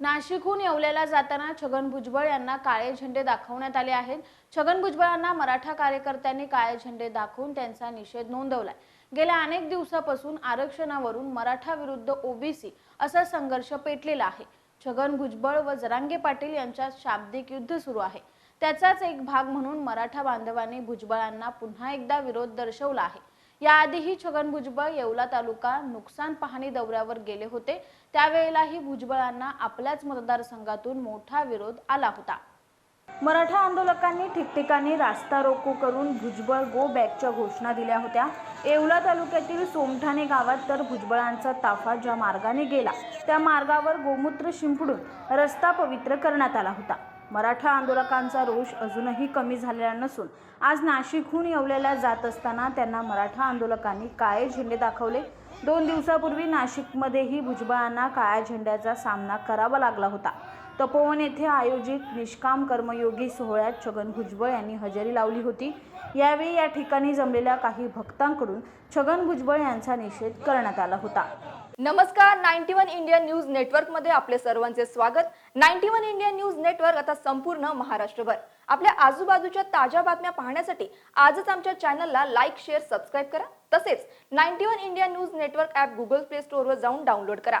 नाशिकहून येवल्याला जाताना छगन भुजबळ यांना काळे झेंडे दाखवण्यात आले आहेत. छगन भुजबळांना मराठा कार्यकर्त्यांनी काळे झेंडे दाखवून त्यांचा निषेध नोंदवलाय. गेल्या अनेक दिवसापासून आरक्षणावरून मराठा विरुद्ध ओबीसी असा संघर्ष पेटलेला आहे. छगन भुजबळ व जरांगे पाटील यांच्यात शाब्दिक युद्ध सुरू आहे. त्याचाच एक भाग म्हणून मराठा बांधवांनी भुजबळांना पुन्हा एकदा विरोध दर्शवला आहे. याआधीही छगन भुजबळ येवला तालुका नुकसान पाहणी दौऱ्यावर गेले होते. त्यावेळेलाही भुजबळांना आपल्याच मतदारसंघातून मोठा विरोध आला होता. मराठा आंदोलकांनी ठिकठिकाणी रास्ता रोको करून भुजबळ गो बॅकच्या घोषणा दिल्या होत्या. येवला तालुक्यातील सोमठाणे गावात तर भुजबळांचा ताफा ज्या मार्गाने गेला त्या मार्गावर गोमूत्र शिंपडून रस्ता पवित्र करण्यात आला होता. मराठा आंदोलकांचा रोष अजूनही कमी झालेला नसून आज नाशिकहून येवल्याला जात असताना त्यांना मराठा आंदोलकांनी काळे झेंडे दाखवले. दोन दिवसापूर्वी नाशिकमध्येही भुजबळांना काळ्या झेंड्याचा सामना करावा लागला होता. तपोवन येथे आयोजित निष्काम कर्मयोगी सोहळ्यात छगन भुजबळ यांनी हजेरी लावली होती. यावेळी या ठिकाणी जमलेल्या काही भक्तांकडून छगन भुजबळ यांचा निषेध करण्यात आला होता. नमस्कार नाईन्टी वन इंडिया न्यूज नेटवर्कमध्ये आपले सर्वांचे स्वागत. Ninety one India news network आता संपूर्ण महाराष्ट्रभर. आपल्या आजूबाजूच्या ताज्या बातम्या पाहण्यासाठी आजच आमच्या चॅनलला लाईक शेअर सबस्क्राईब करा. तसेच ninety one India news network app Google play स्टोअरवर जाऊन डाउनलोड करा.